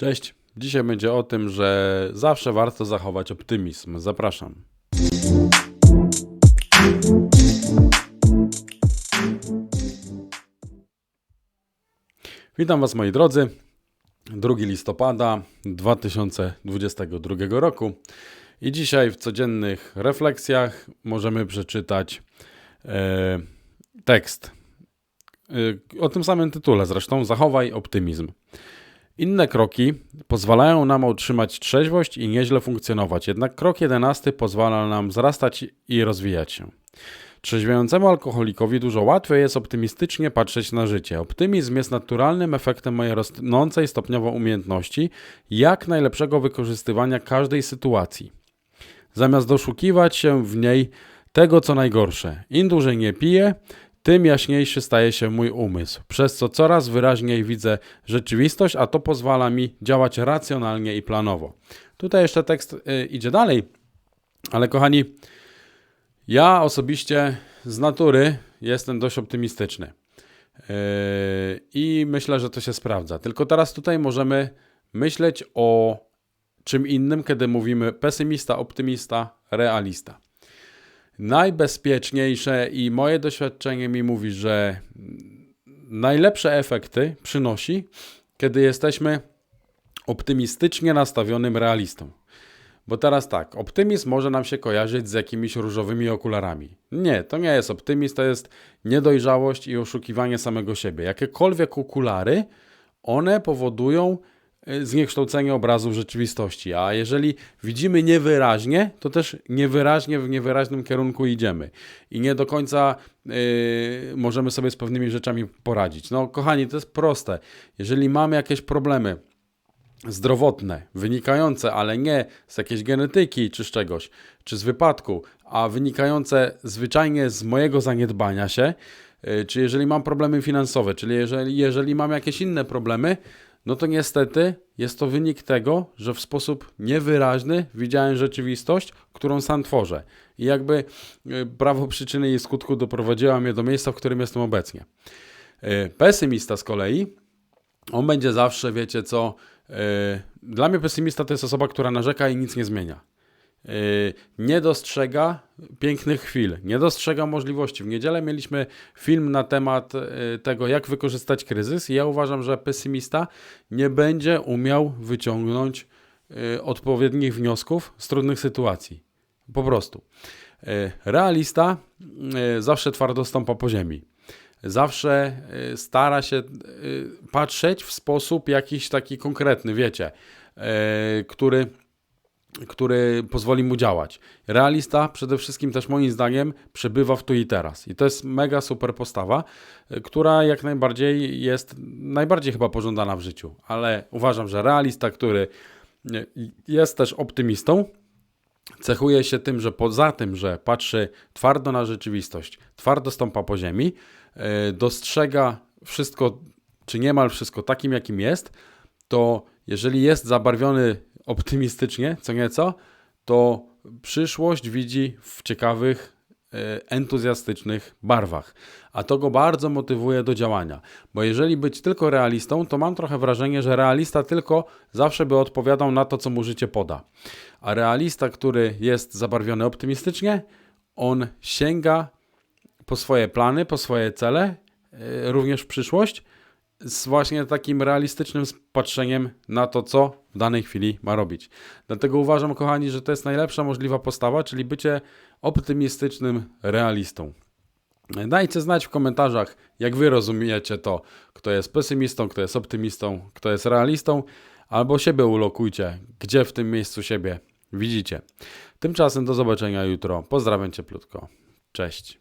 Cześć. Dzisiaj będzie o tym, że zawsze warto zachować optymizm. Zapraszam. Witam Was moi drodzy. 2 listopada 2022 roku. I dzisiaj w codziennych refleksjach możemy przeczytać e, tekst e, o tym samym tytule zresztą Zachowaj optymizm. Inne kroki pozwalają nam utrzymać trzeźwość i nieźle funkcjonować, jednak krok jedenasty pozwala nam wzrastać i rozwijać się. Trzeźwiejącemu alkoholikowi dużo łatwiej jest optymistycznie patrzeć na życie. Optymizm jest naturalnym efektem mojej rosnącej stopniowo umiejętności jak najlepszego wykorzystywania każdej sytuacji. Zamiast doszukiwać się w niej tego, co najgorsze. Im dłużej nie piję, tym jaśniejszy staje się mój umysł, przez co coraz wyraźniej widzę rzeczywistość, a to pozwala mi działać racjonalnie i planowo. Tutaj jeszcze tekst y, idzie dalej, ale kochani, ja osobiście z natury jestem dość optymistyczny. Yy, I myślę, że to się sprawdza. Tylko teraz tutaj możemy myśleć o czym innym, kiedy mówimy pesymista, optymista, realista. Najbezpieczniejsze i moje doświadczenie mi mówi, że najlepsze efekty przynosi, kiedy jesteśmy optymistycznie nastawionym realistą. Bo teraz tak, optymizm może nam się kojarzyć z jakimiś różowymi okularami. Nie, to nie jest optymizm, to jest niedojrzałość i oszukiwanie samego siebie. Jakiekolwiek okulary, one powodują zniekształcenie obrazu rzeczywistości. A jeżeli widzimy niewyraźnie, to też niewyraźnie w niewyraźnym kierunku idziemy. I nie do końca yy, możemy sobie z pewnymi rzeczami poradzić. No, kochani, to jest proste. Jeżeli mamy jakieś problemy, zdrowotne, wynikające, ale nie z jakiejś genetyki czy z czegoś, czy z wypadku, a wynikające zwyczajnie z mojego zaniedbania się, y, czy jeżeli mam problemy finansowe, czyli jeżeli, jeżeli mam jakieś inne problemy, no to niestety jest to wynik tego, że w sposób niewyraźny widziałem rzeczywistość, którą sam tworzę. I jakby y, prawo przyczyny i skutku doprowadziła mnie do miejsca, w którym jestem obecnie. Y, pesymista z kolei, on będzie zawsze, wiecie co, E, dla mnie pesymista to jest osoba, która narzeka i nic nie zmienia. E, nie dostrzega pięknych chwil, nie dostrzega możliwości. W niedzielę mieliśmy film na temat e, tego, jak wykorzystać kryzys, i ja uważam, że pesymista nie będzie umiał wyciągnąć odpowiednich wniosków z trudnych sytuacji. Po prostu. Realista zawsze twardo stąpa po ziemi zawsze y, stara się y, patrzeć w sposób jakiś taki konkretny, wiecie, y, który, który pozwoli mu działać. Realista przede wszystkim też moim zdaniem przebywa w tu i teraz. I to jest mega super postawa, która jak najbardziej jest najbardziej chyba pożądana w życiu. Ale uważam, że realista, który jest też optymistą, cechuje się tym, że poza tym, że patrzy twardo na rzeczywistość, twardo stąpa po ziemi, E, dostrzega wszystko, czy niemal wszystko takim, jakim jest, to jeżeli jest zabarwiony optymistycznie, co nieco, to przyszłość widzi w ciekawych, e, entuzjastycznych barwach. A to go bardzo motywuje do działania. Bo jeżeli być tylko realistą, to mam trochę wrażenie, że realista tylko zawsze by odpowiadał na to, co mu życie poda. A realista, który jest zabarwiony optymistycznie, on sięga po swoje plany, po swoje cele, e, również w przyszłość, z właśnie takim realistycznym patrzeniem na to, co w danej chwili ma robić. Dlatego uważam, kochani, że to jest najlepsza możliwa postawa, czyli bycie optymistycznym realistą. Dajcie znać w komentarzach, jak wy rozumiecie to, kto jest pesymistą, kto jest optymistą, kto jest realistą, albo siebie ulokujcie, gdzie w tym miejscu siebie widzicie. Tymczasem do zobaczenia jutro. Pozdrawiam cieplutko. Cześć.